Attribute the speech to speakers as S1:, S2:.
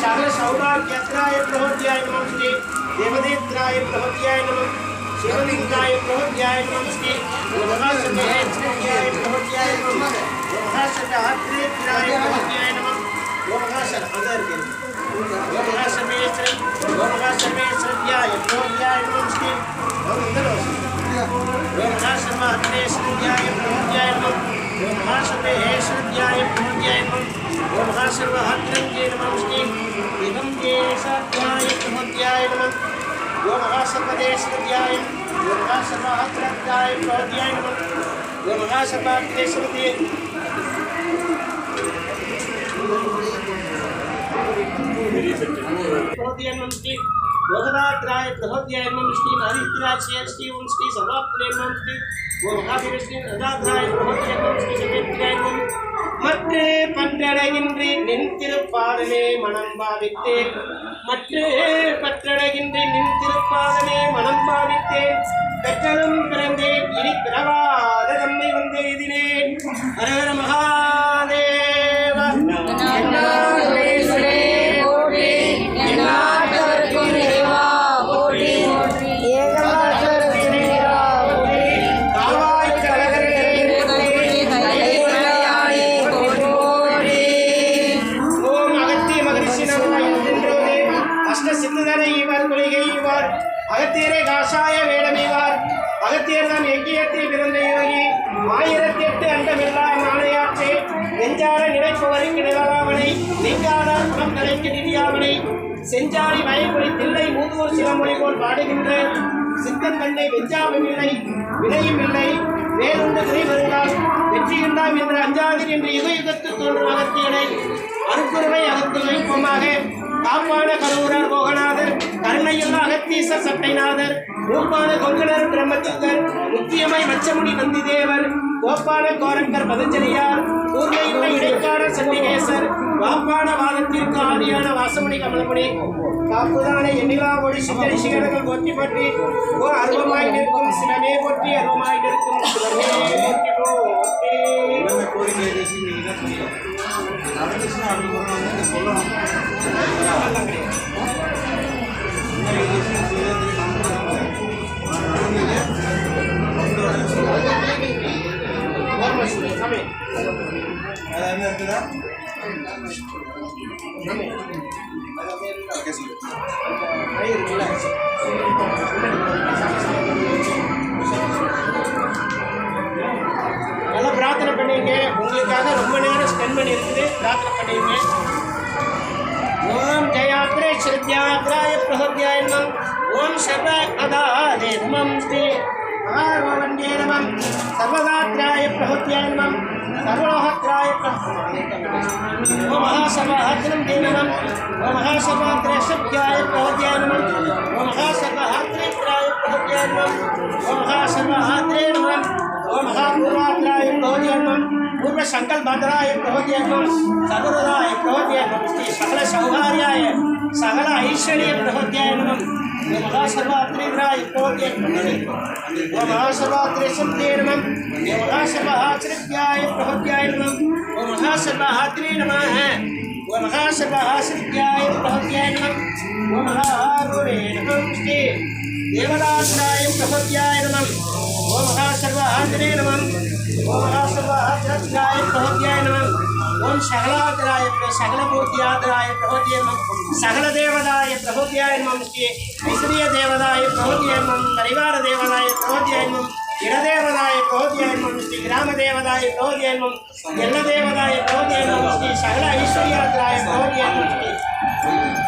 S1: सकलसौभाग्यत्राय प्रहोद्याय नमः श्री देवदेत्राय प्रहोद्याय नमः शिवलिंगाय प्रहोद्याय नमः श्री ब्रह्मासतेन्द्राय प्रहोद्याय नमः ब्रह्मासतहत्रेत्राय प्रहोद्याय नमः ब्रह्मासन अदर के ब्रह्मासमेश्वर्याय प्रहोद्याय नमः श्री ब्रह्मासमात्रेश्वर्याय ओंभाषते ऐश्वर्याय पूज्याय नमः ओंभासर्वहत्रज्ञे नमः श्री विगम्येशात्माय प्रमोद्याय नमः ओंभासपदेश्वर्याय ओंभासर्वहत्रज्ञाय प्रमोद्याय नमः ओंभासपाक्तेश्वर्ये प्रमोद्याय नमः लोकनाथराय प्रभोद्याय मम श्री हरिद्राचय श्री ओम श्री सर्वाप्तले मम श्री ओम काफी श्री लोकनाथराय प्रभोद्याय मम श्री जगत्राय मम மற்று பற்றடையின்றி நின் திருப்பாடலே மனம் பாவித்தேன் மற்று பற்றடையின்றி நின் திருப்பாடலே மனம் பாவித்தேன் பெற்றலும் பிறந்தேன் இனி பிறவாத தம்மை வந்தெய்தினேன் மகா காப்பவரை கிடலாவனை நீங்காதார் குணம் தலைக்கு நிதியாவனை செஞ்சாரி மயக்குடி தில்லை மூதூர் சிவமொழி போல் பாடுகின்ற சித்தன் தன்னை வெஞ்சாவும் இல்லை வினையும் இல்லை வேறுண்டு திரைவருந்தால் வெற்றியுண்டாம் என்று அஞ்சாதீர் என்று யுக யுகத்து தோன்றும் அகத்தியனை அருக்குருவை அகத்து வைப்போமாக காப்பான கருவூரர் போகநாதர் கருணையுள்ள அகத்தீச சட்டைநாதர் மூர்மான கொங்கணர் பிரம்மதத்தர் முக்கியமாய் மச்சமுடி தேவர் கோப்பான கோரங்கர் பதஞ்சலியார் கூர்மையுள்ள இடைக்கான சண்டிகேசர் வாப்பான வாதத்திற்கு ஆதியான வாசமணி கமலமணி காப்புதான எண்ணிலாவோடு சித்தரி சிகரங்கள் போற்றி பற்றி ஓர் அருவமாய் நிற்கும் சிவமே போற்றி அருவமாய் நிற்கும்
S2: சாமி అలా என்ன அதோ అలా கேசி எல்லாம்
S1: இல்ல
S2: இதுல சாஸ்திரம் இருக்குது
S1: செல்ல பிராதனம் பண்ணிய கே உங்குகார ரொம்ப நேரமா ஸ்கேன் பண்ணி இருந்து பிராதனம் பண்ணியுங்க ஓம் ஜெய ஆத்ரே சரத்யா கிராய பிரஹ்ஞாய நம ஓம் சகதாதாஹே நமதே महारोमण्ये नमः सर्वगात्राय प्रहृत्याय नमः सर्वलोहत्राय प्रहृत्याय महासभाहत्रं दे नमः महासभात्रशक्त्याय प्रहृत्याय नमः महासभाहत्रेत्राय प्रहृत्याय नमः सकलभद्राय प्रभोदय सदरुदाय प्रभोदय श्री सकल सौहार्याय सकल ऐश्वर्य प्रभोदय महासर्वात्रिद्राय प्रभोदय महासर्वात्रिशब्दे नमः महासर्वाश्रित्याय प्रभोद्याय नमः महासर्वाहात्रे नमः ओम महासर्वाश्रित्याय प्रभोद्याय नमः ओम महारुणे नमः श्री देवदासराय प्रभोद्याय नमः नीलांजने नमः ओम अस्तवाहत्याय प्रभोध्याय नमः ओम सकलाग्राय सकलभूत्याग्राय प्रभोध्य नमः सकलदेवदाय प्रभोध्याय नमः के ऐश्वर्य देवदाय प्रभोध्याय नमः परिवार देवदाय प्रभोध्याय नमः இடதேவதாய பிரபோதியாயமம் ஸ்ரீ கிராமதேவதாய பிரபோதியாயமம் எல்ல தேவதாய பிரபோதியாயமம் ஸ்ரீ சகல ஐஸ்வர்யாத்ராய பிரபோதியாயமம் ஸ்ரீ